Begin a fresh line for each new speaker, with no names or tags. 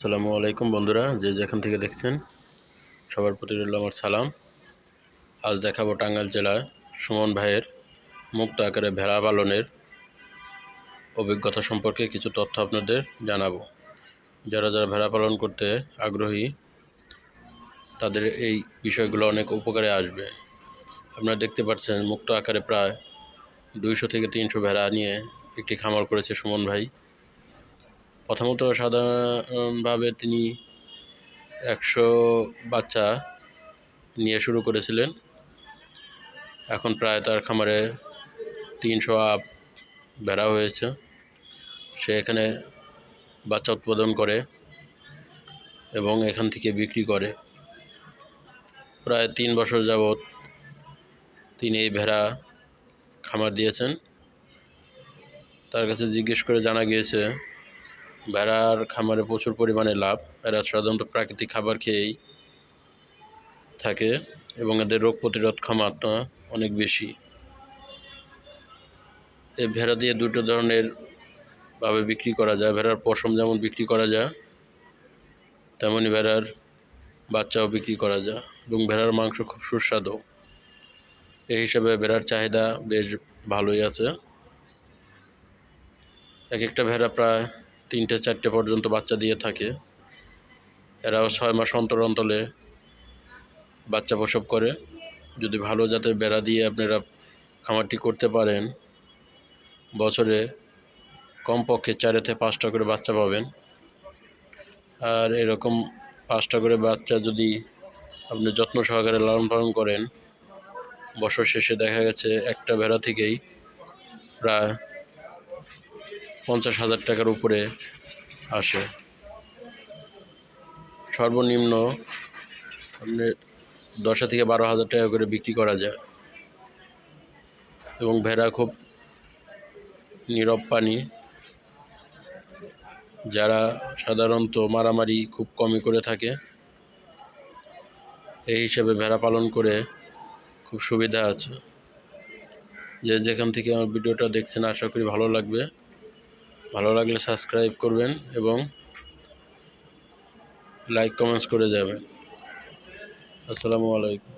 আসসালামু আলাইকুম বন্ধুরা, যে যেখান থেকে দেখছেন, সবার প্রতি রইল আমার সালাম। আজ দেখাবো টাঙ্গাইল জেলায় সুমন ভাইয়ের মুক্ত আকারে ভেড়া পালনের অভিজ্ঞতা সম্পর্কে কিছু তথ্য আপনাদের জানাব। যারা যারা ভেড়া পালন করতে আগ্রহী, তাদের এই বিষয়গুলো অনেক উপকারে আসবে। আপনারা দেখতে পাচ্ছেন, মুক্ত আকারে প্রায় দুইশো থেকে তিনশো ভেড়া নিয়ে একটি খামার করেছে সুমন ভাই। প্রথমত সাধারণভাবে তিনি একশো বাচ্চা নিয়ে শুরু করেছিলেন। এখন প্রায় তার খামারে তিনশো আপ ভেড়া হয়েছে। সে এখানে বাচ্চা উৎপাদন করে এবং এখান থেকে বিক্রি করে। প্রায় তিন বছর যাবৎ তিনি এই ভেড়া খামার দিয়েছেন। তার কাছে জিজ্ঞেস করে জানা গিয়েছে ভেড়ার খামারে প্রচুর পরিমাণে লাভ। এরা সাধারণত প্রাকৃতিক খাবার খেয়েই থাকে এবং এদের রোগ প্রতিরোধ ক্ষমতা অনেক বেশি। এই ভেড়া দিয়ে দুটো ধরনের ভাবে বিক্রি করা যায়। ভেড়ার পশম যেমন বিক্রি করা যায় তেমনই ভেড়ার বাচ্চাও বিক্রি করা যায় এবং ভেড়ার মাংস খুব সুস্বাদু। এই হিসাবে ভেড়ার চাহিদা বেশ ভালোই আছে। এক একটা ভেড়া প্রায় তিনটে, চারটে পর্যন্ত বাচ্চা দিয়ে থাকে। এরাও ছয় মাস অন্তর অন্তলে বাচ্চা প্রসব করে। যদি ভালো জাতের বেড়া দিয়ে আপনারা খামারটি করতে পারেন, বছরে কমপক্ষে চারে থেকে পাঁচটা করে বাচ্চা পাবেন। আর এরকম পাঁচটা করে বাচ্চা যদি আপনি যত্ন সহকারে লালন পালন করেন, বছর শেষে দেখা গেছে একটা ভেড়া থেকেই প্রায় পঞ্চাশ হাজার টাকার উপরে আসে। সর্বনিম্ন আপনি দশ থেকে বারো হাজার টাকা করে বিক্রি করা যায়। এবং ভেড়া খুব নীরব পানি যারা সাধারণত মারামারি খুব কমই করে থাকে। এই হিসেবে ভেড়া পালন করে খুব সুবিধা আছে। যে যেখান থেকে আমার ভিডিওটা দেখছেন, আশা করি ভালো লাগবে। ভালো লাগলে সাবস্ক্রাইব করবেন এবং লাইক কমেন্টস করে যাবেন। আসসালামু আলাইকুম।